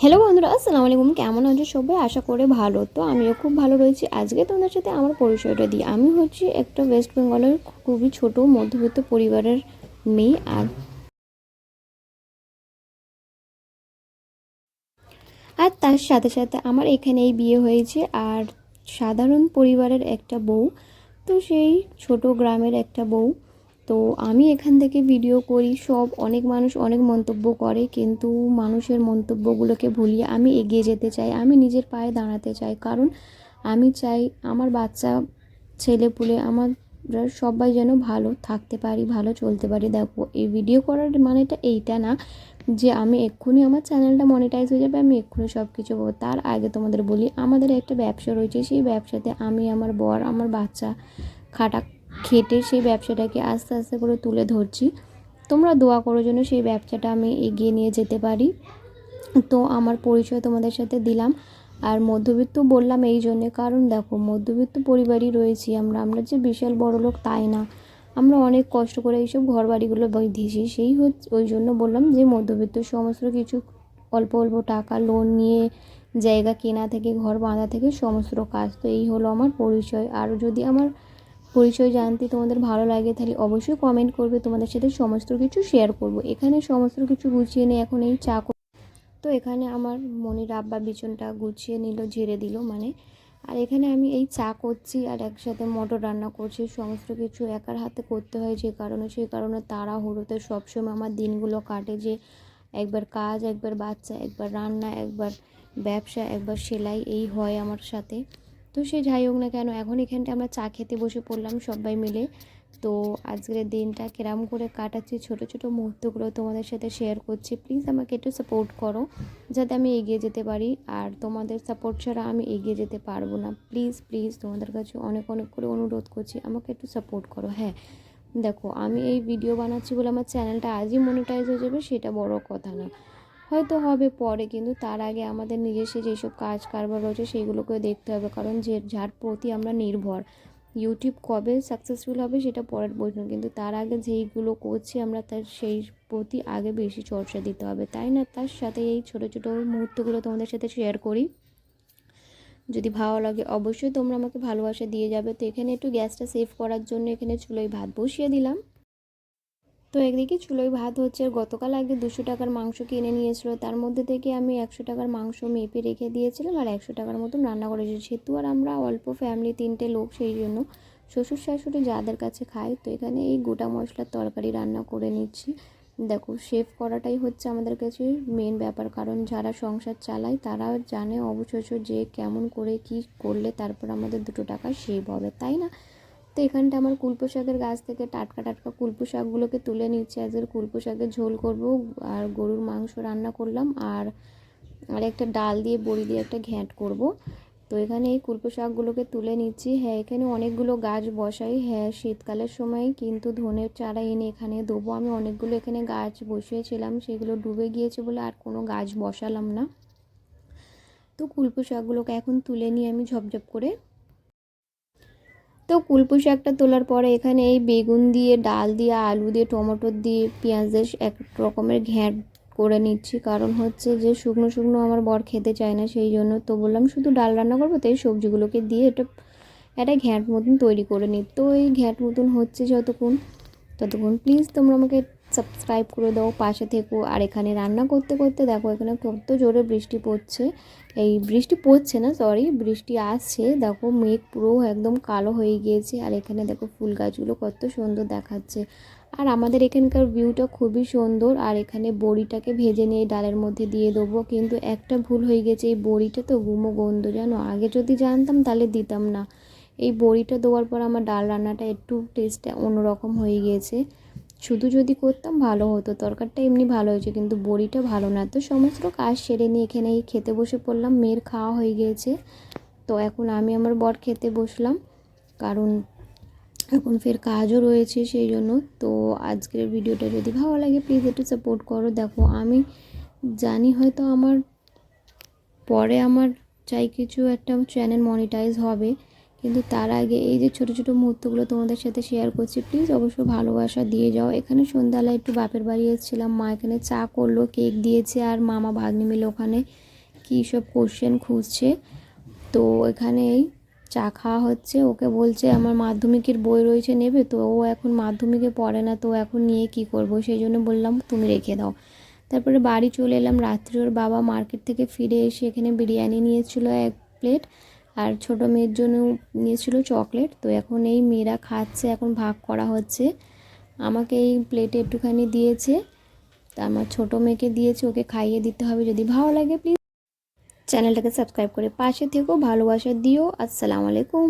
Hello বন্ধুরা আসসালামু আলাইকুম কেমন আছো সবাই? আশা করে ভালো। তো আমিও খুব ভালো রয়েছি। আজকে তোমাদের সাথে আমার পরিচয়টা দিই। আমি হচ্ছি একটা ওয়েস্ট বেঙ্গলের খুবই ছোট, মধ্যবিত্ত পরিবারের মেয়ে আর আর তার সাথে সাথে আমার এখানেই বিয়ে হয়েছে আর সাধারণ পরিবারের একটা বউ। তো সেই ছোট গ্রামের একটা বউ। তো আমি এখান থেকে ভিডিও করি, সব অনেক মানুষ অনেক মন্তব্য করে, কিন্তু মানুষের মন্তব্যগুলোকে ভুলিয়ে আমি এগিয়ে যেতে চাই, আমি নিজের পায়ে দাঁড়াতে চাই। কারণ আমি চাই আমার বাচ্চা ছেলেপুলে আমার সবাই যেন ভালো থাকতে পারি, ভালো চলতে পারি। দেখো, এই ভিডিও করার মানেটা এইটা না যে আমি এক্ষুনি আমার চ্যানেলটা মনিটাইজ হয়ে যাবে, আমি এক্ষুনি সব কিছু তার আগে তোমাদের বলি, আমাদের একটা ব্যবসা রয়েছে, সেই ব্যবসাতে আমি, আমার বর, আমার বাচ্চা খাটা খেটে সেই ব্যবসাটাকে আস্তে আস্তে করে তুলে ধরছি। তোমরা দোয়া করো জন্য সেই ব্যবসাটা আমি এগিয়ে নিয়ে যেতে পারি। তো আমার পরিচয় তোমাদের সাথে দিলাম। আর মধ্যবিত্ত বললাম এই জন্যে, কারণ দেখো মধ্যবিত্ত পরিবারই রয়েছি আমরা আমরা যে বিশাল বড় লোক তাই না। আমরা অনেক কষ্ট করে এইসব ঘর বাড়িগুলো বেঁধেছি, সেই হচ্ছে ওই জন্য বললাম যে মধ্যবিত্ত সমস্ত কিছু অল্প অল্প টাকা লোন নিয়ে জায়গা কেনা থেকে, ঘর বাঁধা থেকে সমস্ত কাজ। তো এই হলো আমার পরিচয়। আর যদি আমার পরিচয় জানতে তোমাদের ভালো লাগে, তাহলে অবশ্যই কমেন্ট করবে। তোমাদের সাথে সমস্ত কিছু শেয়ার করব। এখানে সমস্ত কিছু গুছিয়ে নিয়ে এখন এই চা তো এখানে আমার মনির আব্বা বিছনটা গুছিয়ে নিল, ঝেড়ে দিল মানে। আর এখানে আমি এই চা করছি আর একসাথে মটর রান্না করছি। সমস্ত কিছু একার হাতে করতে হয় যে কারণে সেই কারণে তাড়াহুড়োতে সবসময় আমার দিনগুলো কাটে যে একবার কাজ, একবার বাচ্চা, একবার রান্না, একবার ব্যবসা, একবার সেলাই, এই হয় আমার সাথে। তো সে যাই হোক না কেন, এখন এখানটা আমরা চা খেতে বসে পড়লাম সবাই মিলে। তো আজকের দিনটা কেরাম করে কাটাচ্ছি, ছোট ছোট মুহূর্তগুলো তোমাদের সাথে শেয়ার করছি। প্লিজ আমাকে একটু সাপোর্ট করো, যাতে আমি এগিয়ে যেতে পারি। আর তোমাদের সাপোর্ট ছাড়া আমি এগিয়ে যেতে পারব না। প্লিজ প্লিজ তোমাদের কাছে অনেক অনেক করে অনুরোধ করছি, আমাকে একটু সাপোর্ট করো। হ্যাঁ দেখো, আমি এই ভিডিও বানাচ্ছি বলে আমার চ্যানেলটা আজই মনিটাইজ হয়ে যাবে, সেটা বড় কথা না। হয়তো হবে পরে, কিন্তু তার আগে আমাদের নিজস্ব যেসব কাজ কারবার রয়েছে সেইগুলোকে দেখতে হবে। কারণ যে, যার প্রতি আমরা নির্ভর ইউটিউব কবে সাকসেসফুল হবে সেটা পরের প্রশ্ন কিন্তু তার আগে যেইগুলো করছি আমরা, তার সেই প্রতি আগে বেশি চর্চা দিতে হবে। তাই না? তার সাথে এই ছোটো ছোটো মুহূর্তগুলো তোমাদের সাথে শেয়ার করি। যদি ভালো লাগে অবশ্যই তোমরা আমাকে ভালোবাসা দিয়ে যাবে। তো এখানে একটু গ্যাসটা সেভ করার জন্য এখানে চুলোয় ভাত বসিয়ে দিলাম। তো একদিকে চুলোয় ভাত হচ্ছে গতকাল আগে দুশো টাকার মাংস কিনে নিয়েছিল। তার মধ্যে থেকে আমি একশো টাকার মাংস মেপে রেখে দিয়েছিলাম, আর একশো টাকার মতন রান্না করেছি। সেহেতু আর আমরা অল্প ফ্যামিলি তিনটে লোক, সেই জন্য শ্বশুর শাশুড়ি যাদের কাছে খাই, তো এখানে এই গোটা মশলার তরকারি রান্না করে নিচ্ছি। দেখো শেফ করাটাই হচ্ছে আমাদের কাছে মেন ব্যাপার, কারণ যারা সংসার চালায় তারা জানে অবশ্য যে কেমন করে কি করলে তারপর আমাদের দুটো টাকা সেভ হবে, তাই না? তো এখানটা আমার কুলপো শাকের গাছ থেকে টাটকা টাটকা কুলপো শাকগুলোকে তুলে নিচ্ছি। আজকের কুলপো শাকের ঝোল করব আর গরুর মাংস রান্না করলাম আর আর একটা ডাল দিয়ে বড়ি দিয়ে একটা ঘ্যাঁট করব। তো এখানে এই কুলপো শাকগুলোকে তুলে নিচ্ছি। হ্যাঁ এখানে অনেকগুলো গাছ বসাই। হ্যাঁ শীতকালের সময় কিন্তু ধনের চারা এনে এখানে দেবো। আমি অনেকগুলো এখানে গাছ বসিয়েছিলাম, সেগুলো ডুবে গিয়েছে বলে আর কোনো গাছ বসালাম না। তো কুলপো শাকগুলোকে এখন তুলে নিয়ে আমি ঝপঝপ করে তো কুলপুই শাকটা তোলার পরে এখানে এই বেগুন দিয়ে, ডাল দিয়ে, আলু দিয়ে, টমেটো দিয়ে, পেঁয়াজ দিয়ে এক রকমের ঘ্যাঁট করে নিচ্ছি। কারণ হচ্ছে যে শুকনো শুকনো আমার বর খেতে চায় না, সেই জন্য তো বললাম শুধু ডাল রান্না করব তো এই সবজিগুলোকে দিয়ে এটা একটা ঘ্যাঁট মতন তৈরি করে নিই। তো এই ঘ্যাঁট মতন হচ্ছে যতক্ষণ, ততক্ষণ প্লিজ তোমরা আমাকে সাবস্ক্রাইব করে দাও, পাশে থেকো। আর এখানে রান্না করতে করতে দেখো, এখানে কত জোরে বৃষ্টি পড়ছে। এই বৃষ্টি পড়ছে না সরি বৃষ্টি আসছে। দেখো, মেঘ পুরো একদম কালো হয়ে গিয়েছে। আর এখানে দেখো, ফুল গাছগুলো কত সুন্দর দেখাচ্ছে। আর আমাদের এখানকার ভিউটা খুবই সুন্দর। আর এখানে বড়িটাকে ভেজে নিয়ে ডালের মধ্যে দিয়ে দেবো। কিন্তু একটা ভুল হয়ে গেছে, এই বড়িটা তো গুমো গন্ধ, জানো? আগে যদি জানতাম, তাহলে দিতাম না। এই বড়িটা দেওয়ার পর আমার ডাল রান্নাটা একটু টেস্টটা অন্যরকম হয়ে গিয়েছে। শুধু যদি করতাম ভালো হতো। তরকারিটা এমনি ভালো হয়েছে, কিন্তু বড়িটা ভালো না। তো সমস্ত কাজ সেরে নিয়ে এখানে খেতে বসে পড়লাম। মেয়ের খাওয়া হয়ে গিয়েছে। তো এখন আমি আমার বর খেতে বসলাম। কারণ এখন ফের কাজও রয়েছে সেই জন্য। তো আজকের ভিডিওটা যদি ভালো লাগে প্লিজ একটু সাপোর্ট করো। দেখো, আমি জানি হয়তো আমার পরে আমার চাই কিছু একটা চ্যানেল মনিটাইজ হবে। কিন্তু তার আগে এই যে ছোট ছোট মুহূর্তগুলো তোমাদের সাথে শেয়ার করছি প্লিজ অবশ্যই ভালোবাসা দিয়ে যাও। এখানে সন্ধ্যাবেলা একটু বাপের বাড়ি এসেছিলাম, মা এখানে চা করল কেক দিয়েছে আর মামা ভাগ্নি মিলে ওখানে কী সব কোশ্চেন খুঁজছে। তো এখানে এই চা খাওয়া হচ্ছে, ওকে বলছে আমার মাধ্যমিকের বই রয়েছে, নেবে তো? ও এখন মাধ্যমিকে পড়ে না, তো এখন নিয়ে কি করব? সেই জন্য বললাম, তুমি রেখে দাও। তারপরে বাড়ি চলে এলাম, রাত্রি ওর বাবা মার্কেট থেকে ফিরে এসে এখানে বিরিয়ানি নিয়েছিল এক প্লেট আর ছোট মেয়ের জন্য নিয়েছিল চকলেট। তো এখন এই মেয়েরা খাচ্ছে, এখন ভাগ করা হচ্ছে। আমাকে এই প্লেটে একটুখানি দিয়েছে। তা আমার ছোট মেয়েকে দিয়েছে, ওকে খাইয়ে দিতে হবে যদি ভালো লাগে প্লিজ চ্যানেলটাকে সাবস্ক্রাইব করে পাশে থেকো, ভালোবাসা দিও। আসসালামু আলাইকুম।